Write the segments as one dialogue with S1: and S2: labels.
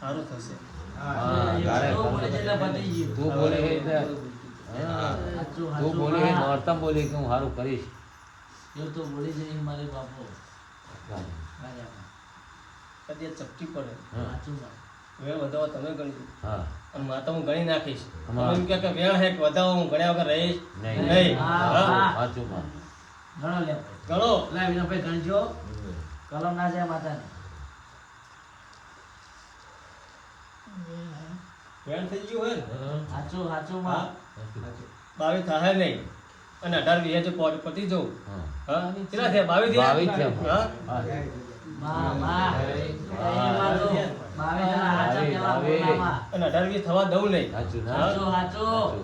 S1: સારું થશે
S2: તું બોલે છે એટલે હા. તું બોલે કે હું સારું કરીશ
S1: કદી ચપટી પડે
S2: હા.
S1: વેળ વધાવો તમે ગણજો
S2: હા.
S1: અને માતા હું ગણી નાખીશ. તમે એમ કે વેળ હે કે વધાવો હું ગણ્યા વગર રહીશ.
S2: નહીં.
S1: નહીં.
S3: હા,
S1: હા?
S3: હા.
S2: સાચું માં
S1: ગણો
S3: કલમ ના જાય માતાને.
S1: વેળ થઈ ગયું હોય
S3: સાચું સાચું માં
S1: બાવીસ થાય નહીં. અને અઢાર વીસ પતી જવું.
S2: હા.
S1: હા કેટલા થયા? બાવીસ થયા?
S2: બાવીસ થયા.
S1: હા. અને અઢાર વીસ થવા દઉં નહીં
S2: સાચું
S3: સાચું સાચું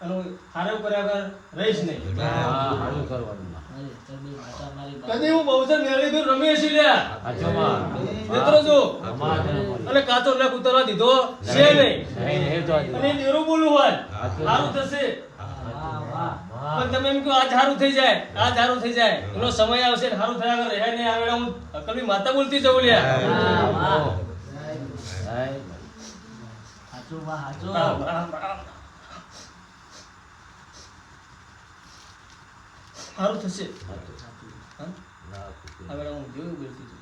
S1: અને હારું કર્યા વગર રહીશ નહીં
S2: કરવાનું
S1: કદી હું બહુચર મેળવી ગયો રમી લ્યા મિત્રો જો અને કાચો લેખ ઉતરવા દીધો છે નહીં અને દેરું બોલવું હોય સારું થશે. પણ તમે એમ કહો આ સારું થઈ જાય આ સારું થઈ જાય. એનો સમય આવશે ને સારું થયા રહે નહીં આવે હું અકલની માતા બોલતી જવું લ્યા. સારું થશે. હા? હવે જેવું બોલતી છું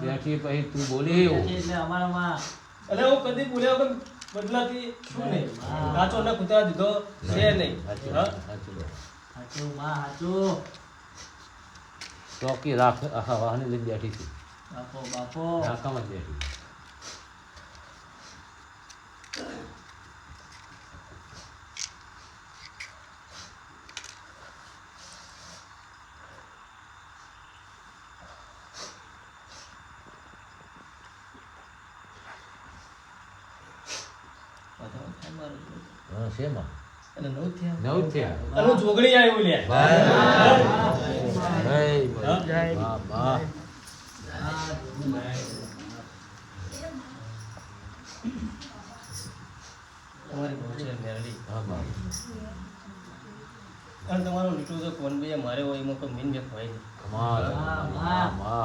S2: બેઠી પછી તું બોલી
S3: એટલે
S1: હું કદી બોલ્યા વગર બદલાતી શું નહીં. કાચો નખ ઉતરવા દીધો છે નહીં.
S2: સાચું,
S1: હા?
S2: સાચું.
S3: સાચું માં સાચું
S2: ચોકી રાખ આખા વાહને લઈને બેઠી હતી
S3: બાપો બાપો.
S2: નાકામાં જ બેઠી હા શેમાં?
S1: અને નવ થયા.
S2: નવ જ થયા
S1: જોગણી આવ્યું લ્યા
S2: બા, બા.
S1: તમારી બહુ છે મેરડી. અને તમારો લીટો જો કોણ ભાઈ મારે હોય એમાં કોઈ મીન વ્યક્ત હોય નહીં.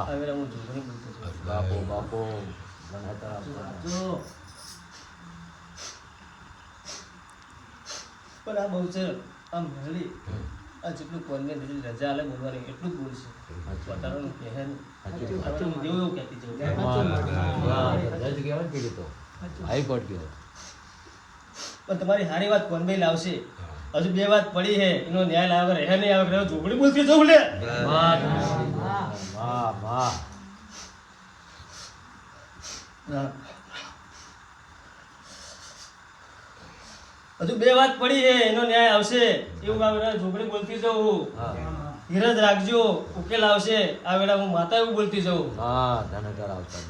S1: હવે હું જોગણી બોલતો છું
S2: બાપો બાપો ગણાતા
S3: સાચું
S1: પણ આ બહુ છે આમ મેરડી આ જેટલું કોઈને જેટલી રજા આલે બોલવાની એટલું જ બોલશે પોતાનું કહે નહીં
S2: સાચું.
S1: જેવું એવું કહેતી.
S2: હા, કહેવાય
S1: પણ તમારી સારી વાત કોનભાઈ લાવશે. હજુ બે વાત પડી છે. એનો ન્યાય લાવે રહે નહીં આવે રહ્યો ઝોપડી બોલતી જવું વાહ
S2: વાહ બા,
S1: હજુ બે વાત પડી છે એનો ન્યાય આવશે. એવું આ ઝોપડી બોલતી જવું ધીરજ રાખજો ઉકેલ આવશે. આ વેળા હું માતા એવું બોલતી જવું
S2: હા ધનકર આવતા.